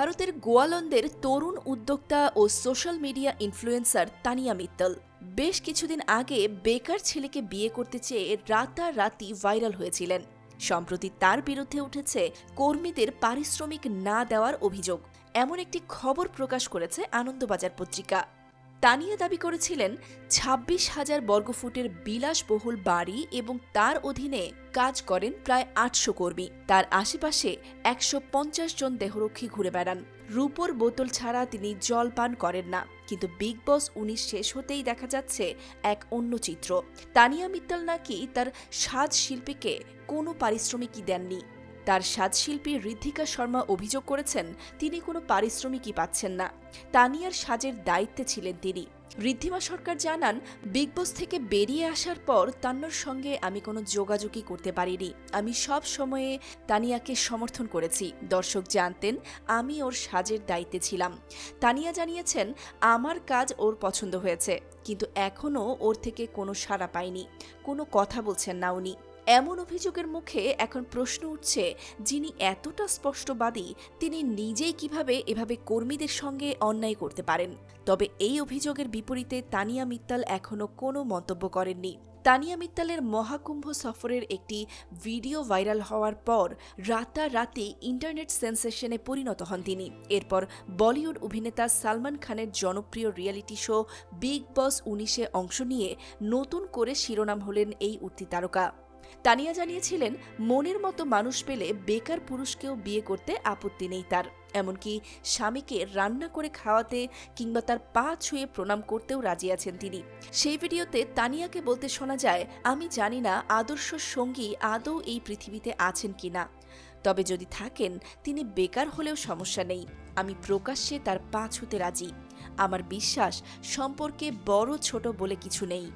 ভারতের গোয়ালন্দের তরুণ উদ্যোক্তা ও social media influencer Tania Mittal. বেশ কিছুদিন আগে বেকার ছেলেকে বিয়ে করতে চেয়ে রাতারাতি ভাইরাল হয়েছিলেন। সম্প্রতি তার বিরুদ্ধে উঠেছে কর্মীদের পারিশ্রমিক না দেওয়ার অভিযোগ। এমন একটি খবর প্রকাশ করেছে আনন্দবাজার পত্রিকা। তানিয়া দাবি করেছিলেন, ছাব্বিশ হাজার বর্গফুটের বিলাসবহুল বাড়ি এবং তার অধীনে কাজ করেন প্রায় আটশো কর্মী। তার আশেপাশে একশো পঞ্চাশ জন দেহরক্ষী ঘুরে বেড়ান। রূপোর বোতল ছাড়া তিনি জল পান করেন না। কিন্তু বিগ বস উনিশ শেষ হতেই দেখা যাচ্ছে এক অন্য চিত্র। তানিয়া মিত্তল নাকি তার সাজ শিল্পীকে কোনো পারিশ্রমিকই দেননি। তার সাজশিল্পী ঋদ্ধিকা শর্মা অভিযোগ করেছেন, তিনি কোনো পারিশ্রমিকই পাচ্ছেন না। তানিয়ার সাজের দায়িত্বে ছিলেন তিনি। ঋদ্ধিমা সরকার জানান, বিগ বস থেকে বেরিয়ে আসার পর তান্নর সঙ্গে আমি কোনো যোগাযোগই করতে পারিনি। আমি সব সময়ে তানিয়াকে সমর্থন করেছি। দর্শক জানতেন, আমি ওর সাজের দায়িত্বে ছিলাম। তানিয়া জানিয়েছেন, আমার কাজ ওর পছন্দ হয়েছে, কিন্তু এখনও ওর থেকে কোনো সাড়া পাইনি। কোনো কথা বলছেন না উনি। এমন অভিযোগের মুখে এখন প্রশ্ন উঠছে, যিনি এতটা স্পষ্টবাদী, তিনি নিজেই কীভাবে এভাবে কর্মীদের সঙ্গে অন্যায় করতে পারেন? তবে এই অভিযোগের বিপরীতে তানিয়া মিত্তাল এখনও কোনো মন্তব্য করেননি। তানিয়া মিত্তালের মহাকুম্ভ সফরের একটি ভিডিও ভাইরাল হওয়ার পর রাতারাতি ইন্টারনেট সেন্সেশনে পরিণত হন তিনি। এরপর বলিউড অভিনেতা সালমান খানের জনপ্রিয় রিয়েলিটি শো বিগ বস উনিশে অংশ নিয়ে নতুন করে শিরোনাম হলেন এই উঠতি তারকা। তানিয়া জানিয়েছিলেন, মনের মতো মানুষ পেলে বেকার পুরুষকেও বিয়ে করতে আপত্তি নেই তার। এমনকি স্বামীকে রান্না করে খাওয়াতে কিংবা তার পা ছুঁয়ে প্রণাম করতেও রাজি আছেন তিনি। সেই ভিডিওতে তানিয়াকে বলতে শোনা যায়, আমি জানি না আদর্শ সঙ্গী আদৌ এই পৃথিবীতে আছেন কিনা তবে যদি থাকেন, তিনি বেকার হলেও সমস্যা নেই। আমি প্রকাশ্যে তার পা ছুঁতে রাজি। আমার বিশ্বাস, সম্পর্কে বড় ছোট বলে কিছু নেই।